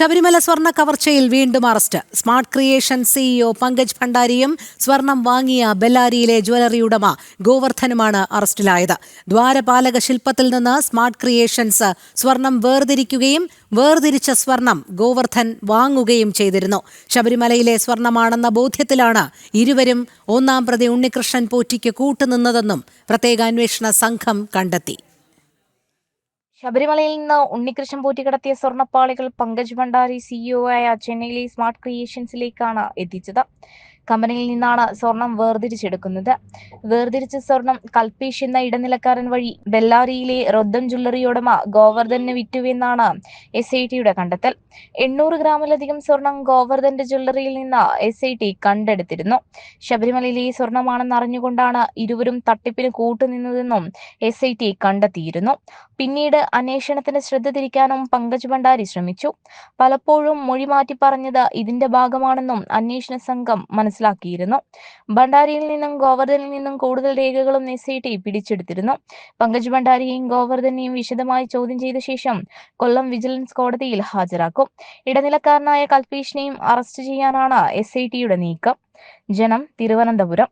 ശബരിമല സ്വർണ കവർച്ചയിൽ വീണ്ടും arrest. Smart creation CEO Pankaj ഭണ്ഡാരിയും സ്വർണം വാങ്ങിയ ബെല്ലാരിയിലെ ജ്വല്ലറി ഉടമ ഗോവർദ്ധനുമാണ് അറസ്റ്റിലായത്. ദ്വാരപാലക ശില്പത്തിൽ നിന്ന് സ്മാർട്ട് ക്രിയേഷൻസ് സ്വർണം വേർതിരിക്കുകയും വേർതിരിച്ച സ്വർണം ഗോവർദ്ധൻ വാങ്ങുകയും ചെയ്തിരുന്നു. ശബരിമലയിലെ സ്വർണമാണെന്ന ബോധ്യത്തിലാണ് ഇരുവരും ഒന്നാം പ്രതി ഉണ്ണികൃഷ്ണൻ പോറ്റിക്ക് കൂട്ടുനിന്നതെന്നും പ്രത്യേക അന്വേഷണ സംഘം കണ്ടെത്തി. ശബരിമലയിൽ നിന്ന് ഉണ്ണികൃഷ്ണൻ പോറ്റി കടത്തിയ സ്വർണപ്പാളികൾ പങ്കജ് ഭണ്ഡാരി സിഇഒ ആയ ചെന്നൈയിലെ സ്മാർട്ട് ക്രിയേഷൻസിലേക്കാണ് എത്തിച്ചത്. കമ്പനിയിൽ നിന്നാണ് സ്വർണം വേർതിരിച്ചെടുക്കുന്നത്. വേർതിരിച്ച സ്വർണം കൽപ്പീഷ് എന്ന ഇടനിലക്കാരൻ വഴി ബെല്ലാരിയിലെ റൊദ്ദം ജ്വല്ലറി ഉടമ ഗോവർദ്ധന് വിറ്റുവെന്നാണ് എസ് ഐ ടിയുടെ കണ്ടെത്തൽ. എണ്ണൂറ് ഗ്രാമിലധികം സ്വർണം ഗോവർദ്ധന്റെ ജ്വല്ലറിയിൽ നിന്ന് എസ് ഐ ടി കണ്ടെടുത്തിരുന്നു. ശബരിമലയിലെ സ്വർണമാണെന്ന് അറിഞ്ഞുകൊണ്ടാണ് ഇരുവരും തട്ടിപ്പിന് കൂട്ടുനിന്നതെന്നും എസ് ഐ ടി കണ്ടെത്തിയിരുന്നു. പിന്നീട് അന്വേഷണത്തിന് ശ്രദ്ധ തിരിക്കാനും പങ്കജ് ഭണ്ഡാരി ശ്രമിച്ചു. പലപ്പോഴും മൊഴി മാറ്റി പറഞ്ഞത് ഇതിന്റെ ഭാഗമാണെന്നും അന്വേഷണ സംഘം മനസ്സിലാക്കിയിരുന്നു. ഭണ്ഡാരിയിൽ നിന്നും ഗോവർദ്ധനിൽ നിന്നും കൂടുതൽ രേഖകളും എസ് ഐ ടി പിടിച്ചെടുത്തിരുന്നു. പങ്കജ് ഭണ്ഡാരിയെയും ഗോവർദ്ധനെയും വിശദമായി ചോദ്യം ചെയ്ത ശേഷം കൊല്ലം വിജിലൻസ് കോടതിയിൽ ഹാജരാക്കും. ഇടനിലക്കാരനായ കൽപേഷിനെയും അറസ്റ്റ് ചെയ്യാനാണ് എസ് ഐ ടിയുടെ നീക്കം. ജനം തിരുവനന്തപുരം.